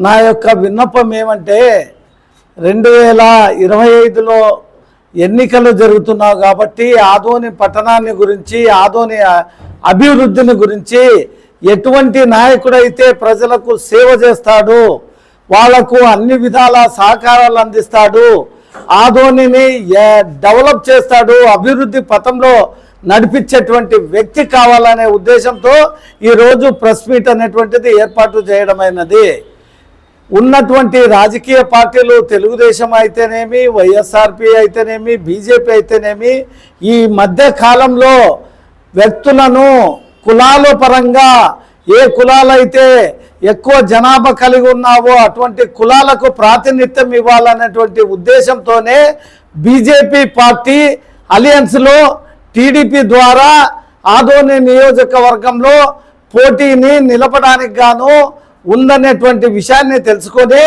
నా యొక్క విన్నపం ఏమంటే రెండు వేల ఇరవై ఐదులో ఎన్నికలు జరుగుతున్నావు కాబట్టి ఆదోని పట్టణాన్ని గురించి ఆదోని అభివృద్ధిని గురించి ఎటువంటి నాయకుడైతే ప్రజలకు సేవ చేస్తాడు వాళ్ళకు అన్ని విధాల సహకారాలు అందిస్తాడు ఆదోనిని డెవలప్ చేస్తాడు అభివృద్ధి పథంలో నడిపించేటువంటి వ్యక్తి కావాలనే ఉద్దేశంతో ఈరోజు ప్రెస్ మీట్ అనేటువంటిది ఏర్పాటు చేయడమైనది. ఉన్నటువంటి రాజకీయ పార్టీలు తెలుగుదేశం అయితేనేమి వైఎస్ఆర్పి అయితేనేమి బీజేపీ అయితేనేమి ఈ మధ్య కాలంలో వ్యక్తులను కులాల పరంగా ఏ కులాలైతే ఎక్కువ జనాభా కలిగి ఉన్నావో అటువంటి కులాలకు ప్రాతినిధ్యం ఇవ్వాలనేటువంటి ఉద్దేశంతోనే బీజేపీ పార్టీ అలయన్స్లో టీడీపీ ద్వారా ఆదోని నియోజకవర్గంలో పోటీని నిలపడానికి గాను ఉందనేటువంటి విషయాన్ని తెలుసుకొని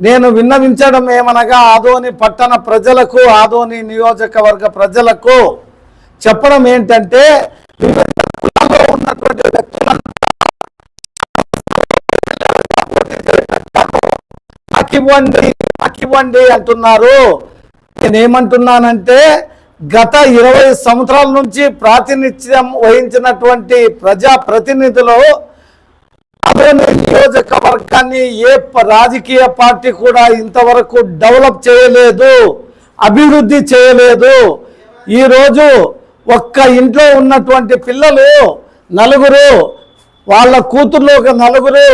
నేను విన్నవించడం ఏమనగా ఆదోని పట్టణ ప్రజలకు ఆదోని నియోజకవర్గ ప్రజలకు చెప్పడం ఏంటంటే వివిధ కులాల్లో ఉన్నటువంటి వ్యక్తులను నాకివ్వండి అంటున్నారు నేనేమంటున్నానంటే గత ఇరవై సంవత్సరాల నుంచి ప్రాతినిధ్యం వహించినటువంటి ప్రజా ప్రతినిధులు అభివృద్ధి నియోజకవర్గాన్ని ఏ ప- రాజకీయ పార్టీ కూడా ఇంతవరకు డెవలప్ చేయలేదు అభివృద్ధి చేయలేదు. ఈరోజు ఒక్క ఇంట్లో ఉన్నటువంటి పిల్లలు నలుగురు వాళ్ళ కూతుర్లు ఒక నలుగురు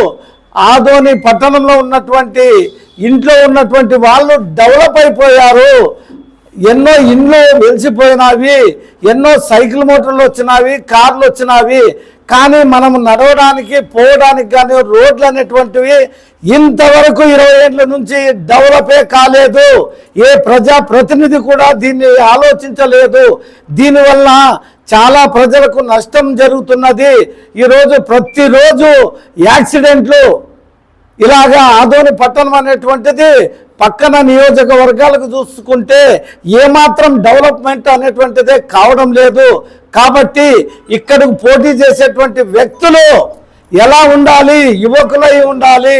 ఆదోని పట్టణంలో ఉన్నటువంటి ఇంట్లో ఉన్నటువంటి వాళ్ళు డెవలప్ అయిపోయారు. ఎన్నో ఇండ్లు వెలిసిపోయినవి ఎన్నో సైకిల్ మోటార్లు వచ్చినవి కార్లు వచ్చినవి కానీ మనం నడవడానికి పోవడానికి కానీ రోడ్లు అనేటువంటివి ఇంతవరకు ఇరవై ఏళ్ళ నుంచి డెవలపే కాలేదు. ఏ ప్రజా ప్రతినిధి కూడా దీన్ని ఆలోచించలేదు. దీనివల్ల చాలా ప్రజలకు నష్టం జరుగుతున్నది. ఈరోజు ప్రతిరోజు యాక్సిడెంట్లు. ఇలాగా ఆదోని పట్టణం అనేటువంటిది పక్కన నియోజకవర్గాలకు చూసుకుంటే ఏమాత్రం డెవలప్మెంట్ అనేటువంటిదే కావడం లేదు. కాబట్టి ఇక్కడికి పోటీ చేసేటువంటి వ్యక్తులు ఎలా ఉండాలి? యువకులై ఉండాలి.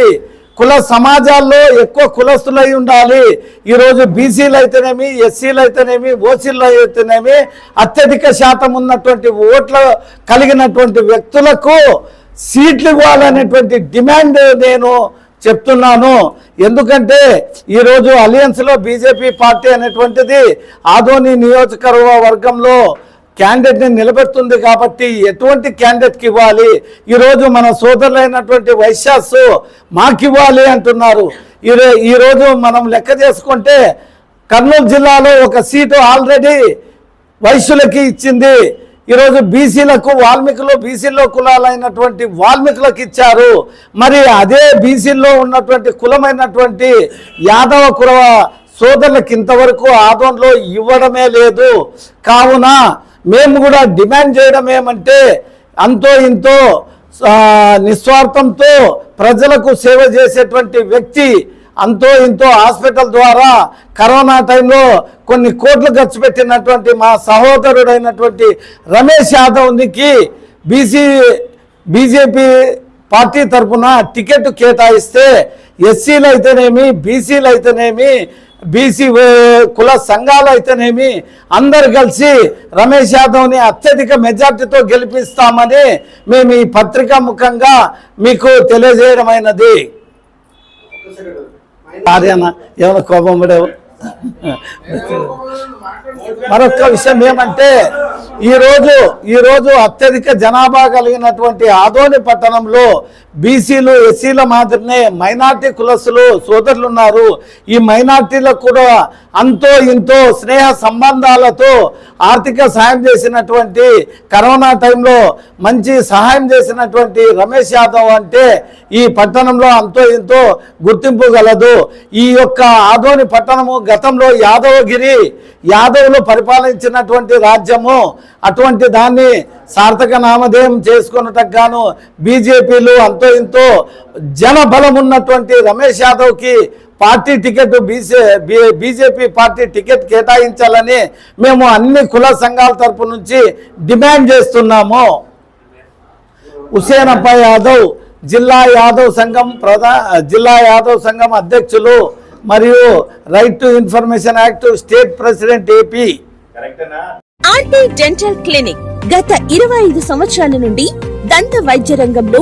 కుల సమాజాల్లో ఎక్కువ కులస్తులై ఉండాలి. ఈరోజు బీసీలు అయితేనేమి ఎస్సీలు అయితేనేమి ఓసీలు అయితేనేమి అత్యధిక శాతం ఉన్నటువంటి ఓట్ల కలిగినటువంటి వ్యక్తులకు సీట్లు ఇవ్వాలనేటువంటి డిమాండ్ నేను చెప్తున్నాను. ఎందుకంటే ఈరోజు అలయన్స్లో బీజేపీ పార్టీ అనేటువంటిది ఆదోని నియోజకవర్గంలో వర్గంలో క్యాండిడేట్ని నిలబెడుతుంది కాబట్టి ఎటువంటి క్యాండిడేట్కి ఇవ్వాలి? ఈరోజు మన సోదరులైనటువంటి వైశ్యాస్ మాకివ్వాలి అంటున్నారు. ఈరో ఈరోజు మనం లెక్క చేసుకుంటే కర్నూలు జిల్లాలో ఒక సీటు ఆల్రెడీ వైశ్యులకి ఇచ్చింది. ఈరోజు బీసీలకు వాల్మీకులు బీసీలో కులాలైనటువంటి వాల్మీకులకు ఇచ్చారు. మరి అదే బీసీల్లో ఉన్నటువంటి కులమైనటువంటి యాదవ కుల సోదరులకు ఇంతవరకు ఆదోన్లో ఇవ్వడమే లేదు. కావున మేము కూడా డిమాండ్ చేయడం ఏమంటే అంతో ఇంతో నిస్వార్థంతో ప్రజలకు సేవ చేసేటువంటి వ్యక్తి అంతో ఇంతో హాస్పిటల్ ద్వారా కరోనా టైంలో కొన్ని కోట్లు ఖర్చు పెట్టినటువంటి మా సహోదరుడైనటువంటి రమేష్ యాదవ్నికి బీసీ బీజేపీ పార్టీ తరఫున టికెట్ కేటాయిస్తే ఎస్సీలు అయితేనేమి బీసీలు అయితేనేమి బీసీ కుల సంఘాలు అయితేనేమి అందరు కలిసి రమేష్ యాదవ్ని అత్యధిక మెజార్టీతో గెలిపిస్తామని మేము ఈ పత్రికా ముఖంగా మీకు తెలియజేయడమైనది. ఆర్యన ఏమైనా కోపం పడేవు? మరొక విషయం ఏమంటే ఈరోజు ఈరోజు అత్యధిక జనాభా కలిగినటువంటి ఆదోని పట్టణంలో బీసీలు ఎస్సీల మాదిరినే మైనార్టీ కులస్తులు సోదరులు ఉన్నారు ఈ మైనార్టీలకు కూడా అంతో ఇంతో స్నేహ సంబంధాలతో ఆర్థిక సహాయం చేసినటువంటి కరోనా టైంలో మంచి సహాయం చేసినటువంటి రమేష్ యాదవ్ అంటే ఈ పట్టణంలో అంతో ఇంతో గుర్తింపు గలదు. ఈ యొక్క ఆదోని పట్టణము గతంలో యాదవగిరి యాదవులు పరిపాలించినటువంటి రాజ్యము అటువంటి దాన్ని సార్థక నామధేయం చేసుకున్నటకు గాను బీజేపీలు అంతో జన బలం ఉన్నటువంటి Ramesh యాదవ్కి party ticket BC BJP party ticket కేటాయించాలని మేము అన్ని కుల సంఘాల తరపు నుంచి డిమాండ్ చేస్తున్నాము. హుసేన్ అప్ప యాదవ్ జిల్లా యాదవ్ సంఘం ప్రధా జిల్లా యాదవ్ సంఘం అధ్యక్షులు మరియు right to information act state president AP. RT dental clinic గత ఇరవై ఐదు సంవత్సరాల నుండి దంత వైద్య రంగంలో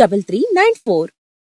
double three nine four